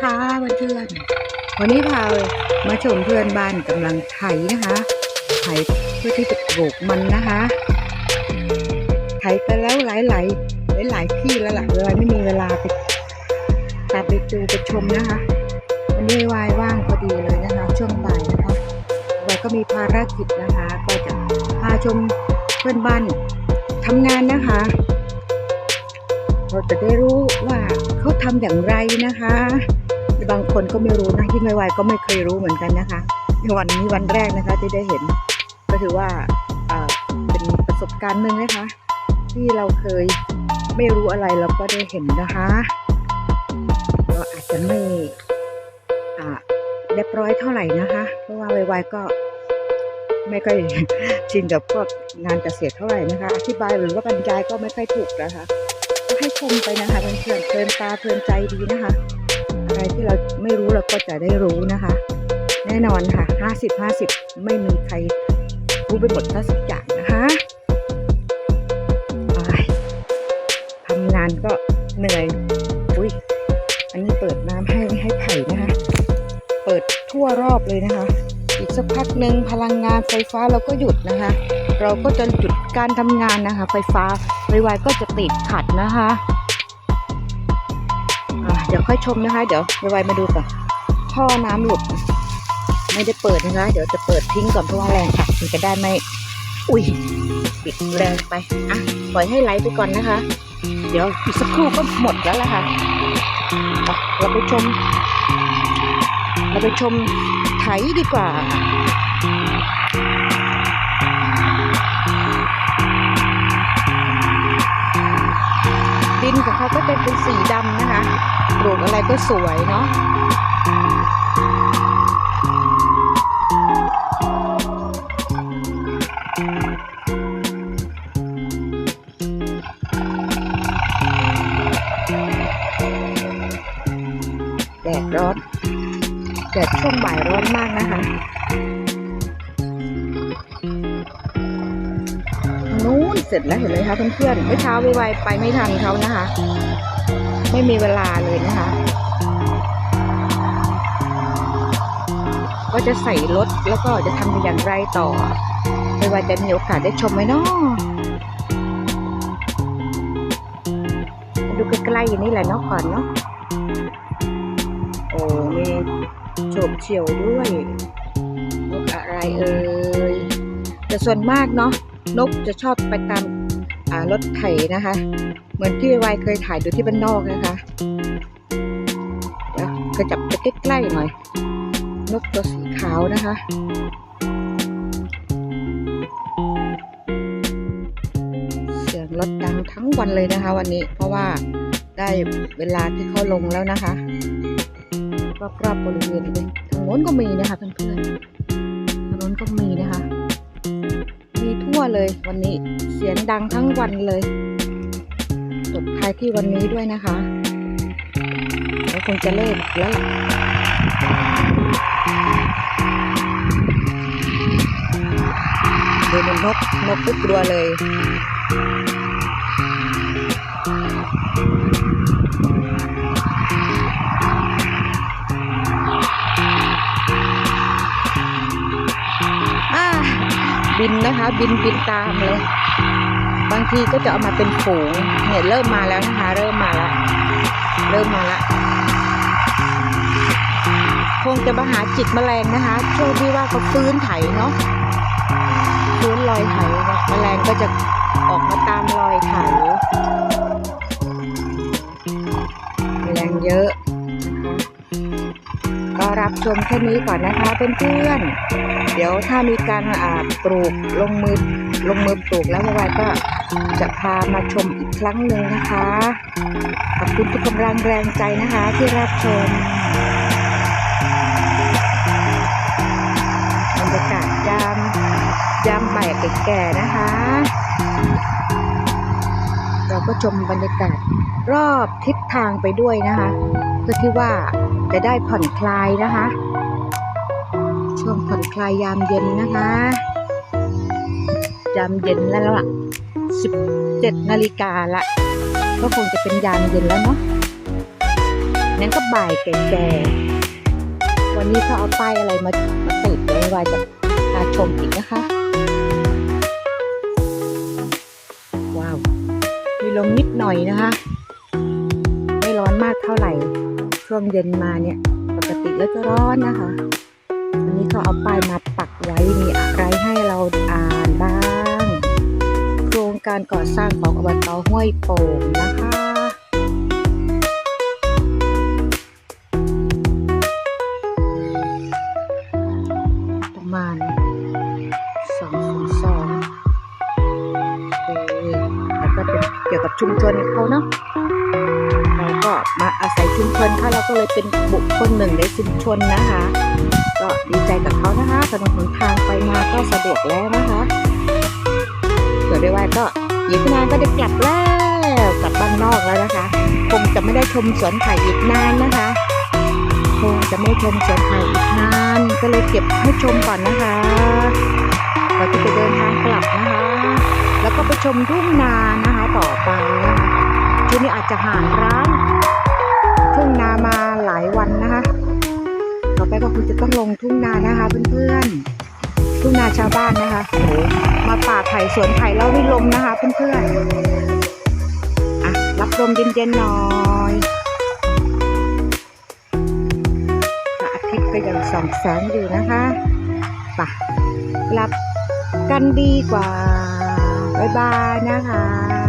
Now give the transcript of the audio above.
นะคะเพื่อนๆวันนี้พามาชมเพื่อนบ้านกำลังไถนะคะไถเพื่อที่จะปลูกมันนะคะไถไปแล้วหลายๆหลายหลายที่แล้วล่ะเลยไม่มีเวลาไปตาไปดูไปชมนะคะ วันนี้วายว่างพอดีเลยนะคะ ช่วงบ่ายนะคะวายก็มีภารกิจนะคะ ก็จะพาชมเพื่อนบ้านทำงานนะคะเราจะได้รู้ว่าเขาทำอย่างไรนะคะ บางคนก็ไม่รู้นะที่ไม่วายก็ไม่เคยรู้เหมือนกันนะคะในวันนี้วันแรกนะคะที่ได้เห็น ก็ถือว่าเป็นประสบการณ์หนึ่งนะคะ ที่เราเคยไม่รู้อะไรเราก็ได้เห็นนะคะเราอาจจะไม่เรียบร้อยเท่าไหร่นะคะ เพราะว่าไวๆก็ไม่ค่อยชินกับพวกงานเกษตรเท่าไหร่นะคะ อธิบายหรือว่าบรรยายก็ไม่ค่อยถูกนะคะก็ให้ชมไปนะคะเพื่อนๆเพลินตาเพลินใจดีนะคะ อะไรที่เราไม่รู้เราก็จะได้รู้นะคะ แน่นอนค่ะห้าสิบห้าสิบไม่มีใครรู้ไปหมดทั้งสักอย่างนะคะทำงานก็เหนื่อย อุ้ย อันนี้เปิดน้ำให้ให้ไผ่นะคะ เปิดทั่วรอบเลยนะคะ อีกสักพักหนึ่งพลังงานไฟฟ้าเราก็หยุดนะคะ เราก็จะหยุดการทำงานนะคะ ไฟฟ้าไวๆก็จะติดขัดนะคะ เดี๋ยวค่อยชมนะคะ เดี๋ยวไวๆมาดูก่อนท่อน้ำหลุด ไม่ได้เปิดนะคะ เดี๋ยวจะเปิดทิ้งก่อนเพราะว่าแรงค่ะมันจะได้ไม่อุ้ยปิดแรงไปอะปล่อยให้ไหลไปก่อนนะคะ เดี๋ยวอีกสักครู่ก็หมดแล้วล่ะค่ะเราไปชม เราไปชมไถดีกว่า ดินของเขาก็จะเป็นสีดำนะคะปลูกอะไรก็สวยเนาะแดดร้อนแดดช่วงบ่ายร้อนมากนะคะ นู้นเสร็จแล้วเห็นไหมคะเพื่อนๆเมื่อเช้าไวๆไปไม่ทันเขานะคะ ไม่มีเวลาเลยนะคะ ก็จะใส่รถแล้วก็จะทำอย่างไรต่อ ไม่ว่าจะมีโอกาสได้ชมไหมเนาะดูใกล้ๆอย่างนี้แหละเนาะก่อนเนาะโอ้มีโฉบเฉี่ยวด้วยอะไรเอ่ยแต่ส่วนมากเนาะ นกจะชอบไปตามรถไถนะคะ เหมือนที่วายเคยถ่ายดูที่บ้านนอกนะคะเดี๋ยวก็จับไปใกล้ๆหน่อย นกตัวสีขาวนะคะเสียงรถดังทั้งวันเลยนะคะ วันนี้เพราะว่าได้เวลาที่เขาลงแล้วนะคะรอบๆบริเวณเลยทางโน้นก็มีนะคะเพื่อนๆทางโน้นก็มีนะคะ เลยวันนี้เสียงดังทั้งวันเลยจบท้ายที่วันนี้ด้วยนะคะแล้วคงจะเลิกแล้วล่ะดูมันนกนกทุกตัวเลย บินนะคะ บินบินตามเลย บางทีก็จะเอามาเป็นฝูงเนี่ยเริ่มมาแล้วนะคะ เริ่มมาละเริ่มมาละคงจะมาหาจิตแมลงนะคะช่วงที่ว่าเขาฟื้นไถเนาะฟื้นลอยไถแมลงก็จะออกมาตามร มแค่นี้ก่อนนะคะเพื่อนๆ เดี๋ยวถ้ามีการอาปลูกลงมือลงมือปลูกแล้วเมื่อวานก็จะพามาชมอีกครั้งหนึ่งนะคะ ขอบคุณทุกกำลังแรงใจนะคะที่รับชมบรรยากาศยามยามบ่ายแก่ๆนะคะ เราก็ชมบรรยากาศรอบทิศทางไปด้วยนะคะ เพื่อที่ว่าจะได้ผ่อนคลายนะคะ ช่วงผ่อนคลายยามเย็นนะคะยามเย็นแล้วล่ะ17นาฬิกาละก็คงจะเป็นยามเย็นแล้วเนาะนั้นก็บ่ายแก่ๆวันนี้เขาเอาป้ายอะไรมามาติดไว้ว่าจะพาชมอีกนะคะ ว้าว มีลมนิดหน่อยนะคะ มากเท่าไหร่ ช่วงเย็นมาเนี่ย ปกติแล้วจะร้อนนะคะอันนี้เขาเอาป้ายมาปักไว้มีอะไรให้เราอ่านบ้าง โครงการก่อสร้างของอบตห้วยโป่งนะคะประมาณสองสองแล้วก็เป็นเกี่ยวกับชุมชนเขาเนาะ มาอาศัยชุมชนค่ะเราก็เลยเป็นบุคคลหนึ่งในชุมชนนะคะ ก็ดีใจกับเขานะคะถนนหนทางไปมาก็สะดวกแล้วนะคะเผื่อได้ว่าก็อีกไม่นานก็ได้กลับแล้วกลับบ้านนอกแล้วนะคะ คงจะไม่ได้ชมสวนไผ่อีกนานนะคะคงจะไม่ชมสวนไผ่อีกนานก็เลยเก็บให้ชมก่อนนะคะก่อนที่จะเดินทางกลับนะคะ แล้วก็ไปชมทุ่งนานะคะต่อไปนะคะ ช่นี้อาจจะห่างร้านทุ่งนามาหลายวันนะคะ ต่อไปก็คงจะต้องลงทุ่งนานะคะเพื่อนๆ ทุ่งนาชาวบ้านนะคะโอ้มาป่าไผ่สวนไผ่แล้วนี่ลมนะคะเพื่อนๆอะรับลมเย็นๆหน่อยพระอาทิตย์ก็ยังส่องแสงอยู่นะคะไป่ะกลับกันดีกว่า บ๊ายบายนะคะ